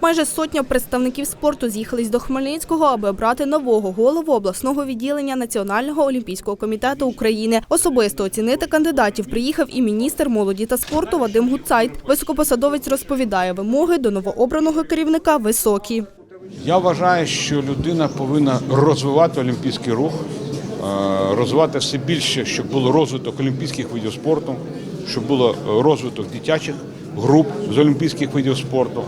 Майже сотня представників спорту з'їхались до Хмельницького, аби обрати нового голову обласного відділення Національного олімпійського комітету України. Особисто оцінити кандидатів приїхав і міністр молоді та спорту Вадим Гуцайт. Високопосадовець розповідає, вимоги до новообраного керівника високі. Я вважаю, що людина повинна розвивати олімпійський рух, е, розвивати все більше, щоб було розвиток олімпійських видів спорту, щоб було розвиток дитячих груп з олімпійських видів спорту,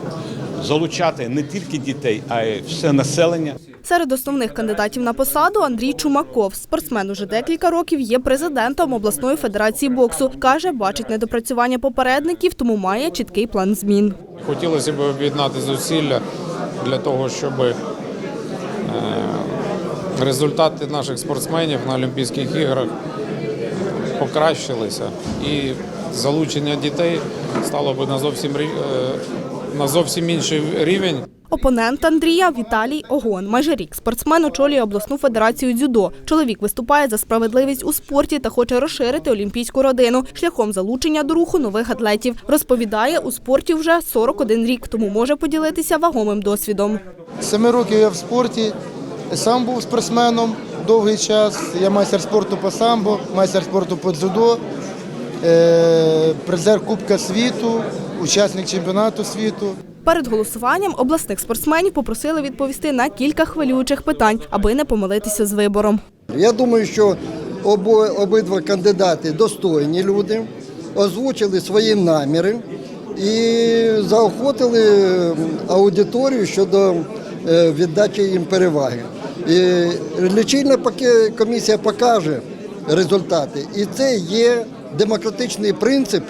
залучати не тільки дітей, а й все населення. Серед основних кандидатів на посаду Андрій Чумаков. Спортсмен уже декілька років є президентом обласної федерації боксу. Каже, бачить недопрацювання попередників, тому має чіткий план змін. Хотілося б об'єднати зусилля для того, щоб е, результати наших спортсменів на Олімпійських іграх покращилися і залучення дітей стало б на зовсім е, на зовсім інший рівень. Опонент Андрія Віталій Огон. Майже рік спортсмен очолює обласну федерацію дзюдо. Чоловік виступає за справедливість у спорті та хоче розширити олімпійську родину шляхом залучення до руху нових атлетів. Розповідає, у спорті вже 41 рік, тому може поділитися вагомим досвідом. Семи років я в спорті. Сам був спортсменом довгий час. Я майстер спорту по самбо, майстер спорту по дзюдо, призер Кубка світу, учасник чемпіонату світу. Перед голосуванням обласних спортсменів попросили відповісти на кілька хвилюючих питань, аби не помилитися з вибором. Я думаю, що обо, обидва кандидати достойні люди, озвучили свої наміри і заохотили аудиторію щодо е, віддачі їм переваги. І лічильна комісія покаже результати, і це є демократичний принцип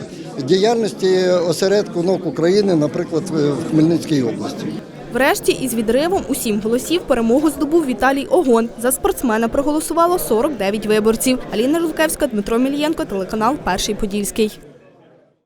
діяльності осередку наук України, наприклад, в Хмельницькій області. Врешті із відривом у сім голосів перемогу здобув Віталій Огон. За спортсмена проголосувало 49 виборців. Аліна Рудкевська, Дмитро Мілієнко, телеканал Перший Подільський.